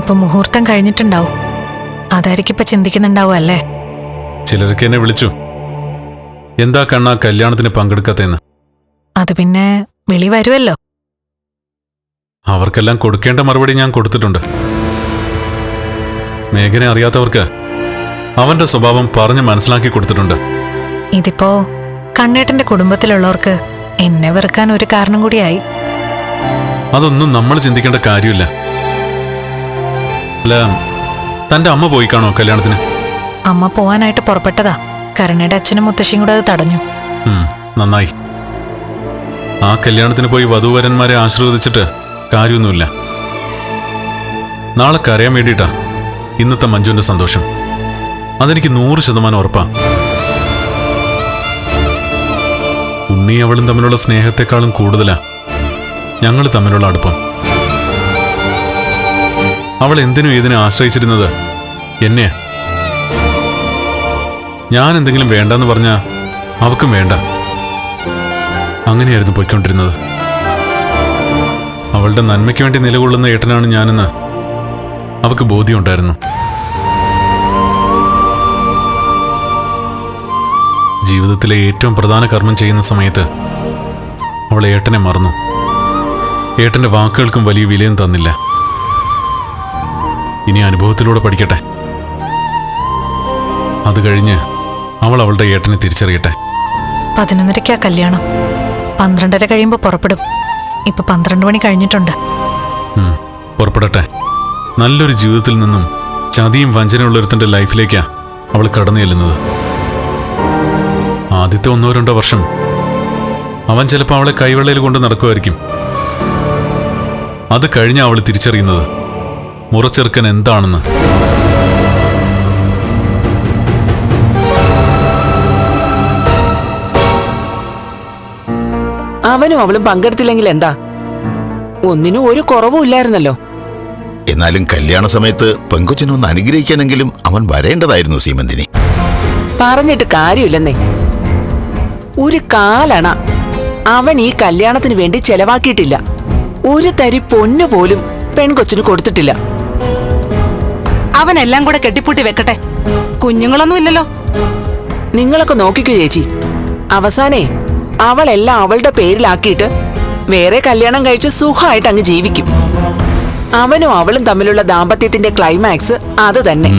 ഇപ്പൊ മുഹൂർത്തം കഴിഞ്ഞിട്ടുണ്ടാവും. അതായിരിക്കും ഇപ്പൊ ചിന്തിക്കുന്നുണ്ടാവും അല്ലേ? ചിലർക്ക് എന്നെ വിളിച്ചു. എന്താ കണ്ണാ കല്യാണത്തിന് പങ്കെടുക്കാത്തെന്ന് അത് പിന്നെ വിളി വരുമല്ലോ അവർക്കെല്ലാം കൊടുക്കേണ്ട മറുപടി ഞാൻ കൊടുത്തിട്ടുണ്ട്. മേഘനെ അറിയാത്തവർക്ക് അവന്റെ സ്വഭാവം പറഞ്ഞ് മനസ്സിലാക്കി കൊടുത്തിട്ടുണ്ട്. ഇതിപ്പോ കണ്ണേട്ടന്റെ കുടുംബത്തിലുള്ളവർക്ക് എന്നെ വെറുക്കാൻ ഒരു കാരണം കൂടിയായി. അതൊന്നും നമ്മൾ ചിന്തിക്കേണ്ട കാര്യമില്ല. അല്ല തന്റെ അമ്മ പോയി കാണോ കല്യാണത്തിന്? അമ്മ പോവാനായിട്ട് പുറപ്പെട്ടതാ. കരുണയുടെ അച്ഛനും മുത്തശ്ശിയും കൂടെ അത് തടഞ്ഞു. നന്നായി. ആ കല്യാണത്തിന് പോയി വധുവരന്മാരെ ആശീർവദിച്ചിട്ട് കാര്യമൊന്നുമില്ല. നാളെ കരയാൻ വേണ്ടിയിട്ടാ ഇന്നത്തെ മഞ്ജുവിന്റെ സന്തോഷം. അതെനിക്ക് നൂറ് ശതമാനം ഉറപ്പാ. ഉണ്ണി അവളും തമ്മിലുള്ള സ്നേഹത്തെക്കാളും കൂടുതലാ ഞങ്ങൾ തമ്മിലുള്ള അടുപ്പം. അവൾ എന്തിനും ഇതിനെ ആശ്രയിച്ചിരുന്നത്? എന്നെ? ഞാൻ എന്തെങ്കിലും വേണ്ടെന്ന് പറഞ്ഞാ അവക്കും വേണ്ട. അങ്ങനെയായിരുന്നു പോയിക്കൊണ്ടിരുന്നത്. അവളുടെ നന്മയ്ക്ക് വേണ്ടി നിലകൊള്ളുന്ന ഏട്ടനാണ് ഞാനെന്ന് അവക്ക് ബോധ്യമുണ്ടായിരുന്നു. ജീവിതത്തിലെ ഏറ്റവും പ്രധാന കർമ്മം ചെയ്യുന്ന സമയത്ത് അവൾ ഏട്ടനെ മറന്നു. ഏട്ടന്റെ വാക്കുകൾക്കും വലിയ വിലയും തന്നില്ല. ഇനി അനുഭവത്തിലൂടെ പഠിക്കട്ടെ. അത് കഴിഞ്ഞ് അവൾ അവളുടെ ഏട്ടനെ തിരിച്ചറിയട്ടെ. പതിനൊന്നരയ്ക്കാ കല്യാണം. പന്ത്രണ്ടര കഴിയുമ്പോൾ പുറപ്പെടും. ഇപ്പൊ പന്ത്രണ്ട് മണി കഴിഞ്ഞിട്ടുണ്ട്. ഉം, പുറപ്പെടട്ടെ. നല്ലൊരു ജീവിതത്തിൽ നിന്നും ചതിയും വഞ്ചനയുള്ളൊരുത്തന്റെ ലൈഫിലേക്കാ അവൾ കടന്നു ചെല്ലുന്നത്. ആദ്യത്തെ ഒന്നോ രണ്ടോ വർഷം അവൻ ചിലപ്പോൾ അവളെ കൈവെള്ളയിൽ കൊണ്ട് നടക്കുമായിരിക്കും. അത് കഴിഞ്ഞ അവൾ തിരിച്ചറിയുന്നത്. മുറച്ചെറുക്കൻ എന്താണെന്ന്? അവനും അവളും പങ്കെടുത്തില്ലെങ്കിൽ എന്താ? ഒന്നിനും ഒരു കുറവും ഇല്ലായിരുന്നല്ലോ. എന്നാലും കല്യാണ സമയത്ത് പെങ്കൊച്ചിനെ ഒന്ന് അനുഗ്രഹിക്കാനെങ്കിലും അവൻ വരേണ്ടതായിരുന്നു സീമന്തിനി. പറഞ്ഞിട്ട് കാര്യമില്ലെന്നേ. ഒരു കാലണ അവൻ ഈ കല്യാണത്തിന് വേണ്ടി ചെലവാക്കിയിട്ടില്ല. ഒരു തരി പൊന്നു പോലും പെൺകൊച്ചിന് കൊടുത്തിട്ടില്ല. അവനെല്ലാം കൂടെ കെട്ടിപ്പൂട്ടി വെക്കട്ടെ. കുഞ്ഞുങ്ങളൊന്നും ഇല്ലല്ലോ. നിങ്ങളൊക്കെ നോക്കിക്കോ ചേച്ചി. അവസാനേ അവളെല്ലാം അവളുടെ പേരിലാക്കിയിട്ട് വേറെ കല്യാണം കഴിച്ച് സുഖമായിട്ട് അങ്ങ് ജീവിക്കും. അവനും അവളും തമ്മിലുള്ള ദാമ്പത്യത്തിന്റെ ക്ലൈമാക്സ് അത് തന്നെ.